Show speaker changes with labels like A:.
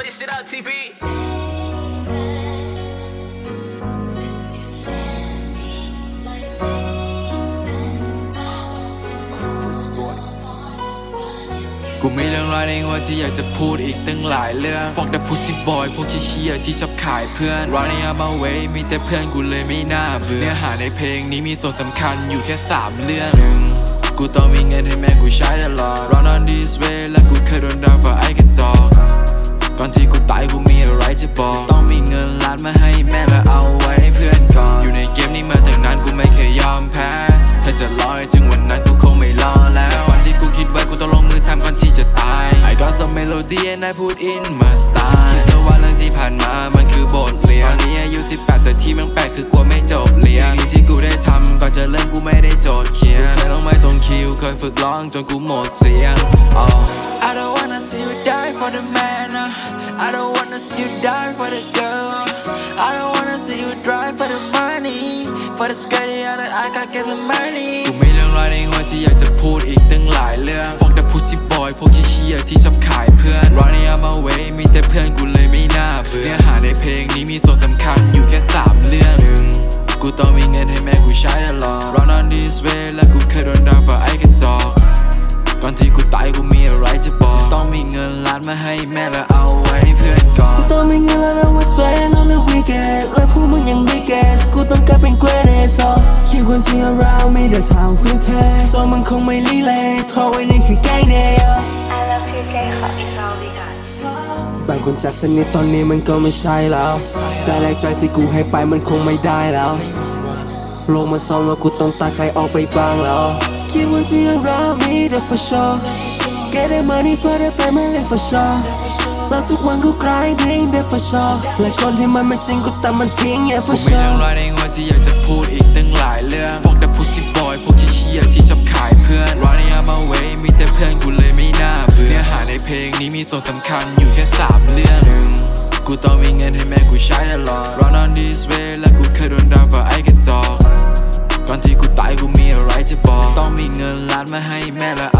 A: put this shit out, TP.
B: Pussy boy กูมีเรื่องราวในหัวที่อยากจะพูดอีกตั้งหลายเรื่อง Fuck the pussy boy พวกขี้เคียที่ชอบขายเพื่อน Running out my way มีแต่เพื่อนกูเลยไม่น่าเบื่อเนื้อหาในเพลงนี้มีส่วนสำคัญอยู่แค่3เรื่องหนึ่งกูต้องมีเงินให้แม่กูใช้ตลอด Run on this way และกูเคย ถึงวันนั้นกูคงไม่รอแล้วแต่วันที่กูคิดไว้กูต้องลงมือทำก่อนที่จะตาย I got some melody and I put in my style คิดซะว่าเรื่องที่ผ่านมามันคือบทเรียนตอนนี้อายุ18แต่ที่แมันแปลกคือกลัวไม่จบเรียนสิ่งที่กูได้ทำก่อนจะเริ่มกูไม่ได้โจทย์เขียนกูเคยลงไม่ตรงคิวเคยฝึกร้องจนกูหมดเสียง oh. I don't wanna see you die for the man uh. I don't wanna see you die For the scary out I got get some money กูมีเรื่องราวในหัวที่อยากจะพูดอีกตั้งหลายเรื่อง Fuck the pussy boy พวกขี้เคียที่ชอบขายเพื่อน Running out my way มีแต่เพื่อนกูเลยไม่น่าเบื่อเนื้อหาในเพลงนี้มีส่วนสำคัญอยู่แค่3เรื่องหนึ่งกูต้องมีเงินให้แม่กูใช้ตลอด Run on this way และกูเคยโดนด่าว่าไอ้กระจอกก่อนที่กูตายกูมีอะไรจะบอก ต้องมีเงินล้านมาให้แม่และเอา
C: me that's how I feel pain so มึงคงไม่รีเลทเพราะไว้นี่คือแก๊งเดียว
D: I love you ใจขออีกรอบดีกว่า
C: บางคนจากสนิทตอนนี้มันก็ไม่ใช่แล้วใจแรกใจที่กูให้ไปมันคงไม่ได้แล้วโลกมันซ้อมว่ากูต้องตายใครออกไปบ้างแล้ว Keep on see around me that's for sure Get the money for the family for sure แล้วทุกวันกู grinding that's for sure และคนที่มันไม่จริงกูตัดมันทิ้ง yeah
B: กู
C: for
B: มีเรื่
C: sure
B: องราวในหัวที่ ส่วสำคัญอยู่แค่สามเรื่องหนึ่งกูต้องมีเงินให้แม่กูใช้ตลอด Run on this way และกูเคยโดนด่าว่าไอ้กระจอกก่อนที่กูตายกูมีอะไรจะบอก ต้องมีเงินล้านมาให้แม่และ